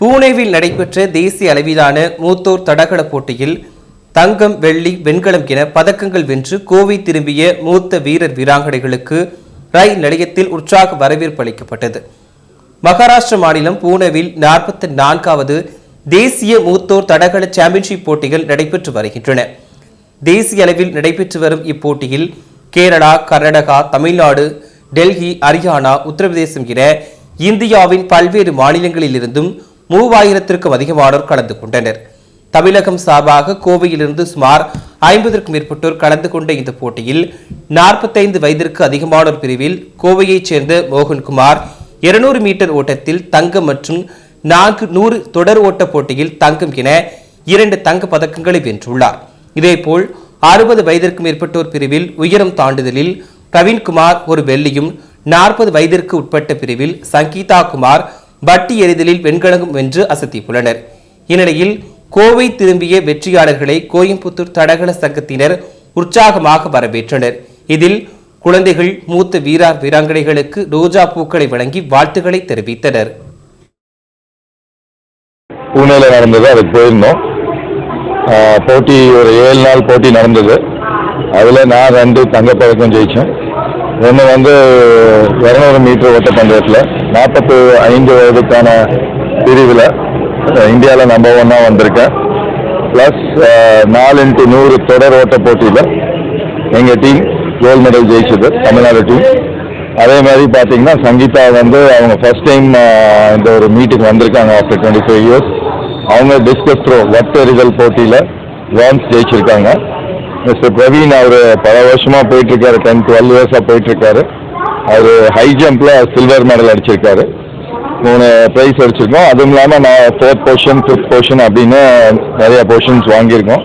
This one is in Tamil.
பூனேவில் நடைபெற்ற தேசிய அளவிலான மூத்தோர் தடகள போட்டியில் தங்கம் வெள்ளி வெண்கலம் என பதக்கங்கள் வென்று கோவை திரும்பிய மூத்த வீரர் வீராங்கனைகளுக்கு ரயில் நிலையத்தில் உற்சாக வரவேற்பு அளிக்கப்பட்டது. மகாராஷ்டிர மாநிலம் பூனேவில் நாற்பத்தி நான்காவது தேசிய மூத்தோர் தடகள சாம்பியன்ஷிப் போட்டிகள் நடைபெற்று வருகின்றன. தேசிய அளவில் நடைபெற்று வரும் இப்போட்டியில் கேரளா கர்நாடகா தமிழ்நாடு டெல்லி ஹரியானா உத்தரப்பிரதேசம் என இந்தியாவின் பல்வேறு மாநிலங்களிலிருந்தும் மூவாயிரத்திற்கும் அதிகமானோர் கலந்து கொண்டனர். தமிழகம் சார்பாக கோவையிலிருந்து சுமார் ஐம்பதற்கும் மேற்பட்டோர் கலந்து கொண்ட இந்த போட்டியில் நாற்பத்தைந்து வயதிற்கு அதிகமானோர் பிரிவில் கோவையைச் சேர்ந்த மோகன்குமார் இருநூறு மீட்டர் ஓட்டத்தில் தங்கம் மற்றும் நான்கு நூறு தொடர் ஓட்ட போட்டியில் தங்கம் என இரண்டு தங்க பதக்கங்களை வென்றுள்ளார். இதேபோல் அறுபது வயதிற்கு மேற்பட்டோர் பிரிவில் உயரம் தாண்டுதலில் பிரவீன்குமார் ஒரு வெள்ளியும் நாற்பது வயதிற்கு உட்பட்ட பிரிவில் சங்கீதா குமார் வட்டி எறிதலில் வெண்கலகம் வென்று அசத்தியுள்ளனர். இந்நிலையில் கோவை திரும்பிய வெற்றியாளர்களை கோயம்புத்தூர் தடகள சங்கத்தினர் உற்சாகமாக வரவேற்றனர். இதில் குழந்தைகள் மூத்த வீரார் வீராங்கனைகளுக்கு ரோஜா பூக்களை வழங்கி வாழ்த்துக்களை தெரிவித்தனர். பூனேல நடந்தது அதுக்கு போயிருந்தோம். போட்டி ஒரு ஏழு நாள் போட்டி நடந்தது. அதில் நான் ரெண்டு தங்கப்பதக்கம் ஜெயித்தேன் ஒன்று வந்து இரநூறு மீட்டர் ஓட்டப்பந்தயத்தில் நாற்பத்து ஐந்து வயதுக்கான பிரிவில் இந்தியாவில் நம்பர் ஒன்னாக வந்திருக்கேன். ப்ளஸ் நாலு இன்ட்டு நூறு தொடர் ஓட்ட போட்டியில் எங்கள் டீம் கோல்டு மெடல் ஜெயிச்சது தமிழ்நாடு டீம் அதே மாதிரி பார்த்தீங்கன்னா சங்கீதா வந்து அவங்க ஃபர்ஸ்ட் டைம் இந்த ஒரு மீட்டுக்கு வந்திருக்காங்க ஆஃப்டர் டுவெண்ட்டி ஃபைவ் இயர்ஸ் அவங்க டிஸ்கஸ் த்ரோ வட்ட எறிதல் போட்டியில் பிரான்ஸ் ஜெயிச்சிருக்காங்க. மிஸ்டர் பிரவீன் அவர் பல வருஷமாக போயிட்டுருக்காரு டென் டுவெல் இயர்ஸாக போயிட்டுருக்காரு. அவர் ஹை ஜம்பில் சில்வர் மெடல் அடிச்சிருக்காரு. மூணு ப்ரைஸ் அடிச்சிருக்கோம். அதுவும் இல்லாமல் நான் ஃபோர்த் போர்ஷன் ஃபிஃப்த் போர்ஷன் அப்படின்னு நிறைய போர்ஷன்ஸ் வாங்கியிருக்கோம்.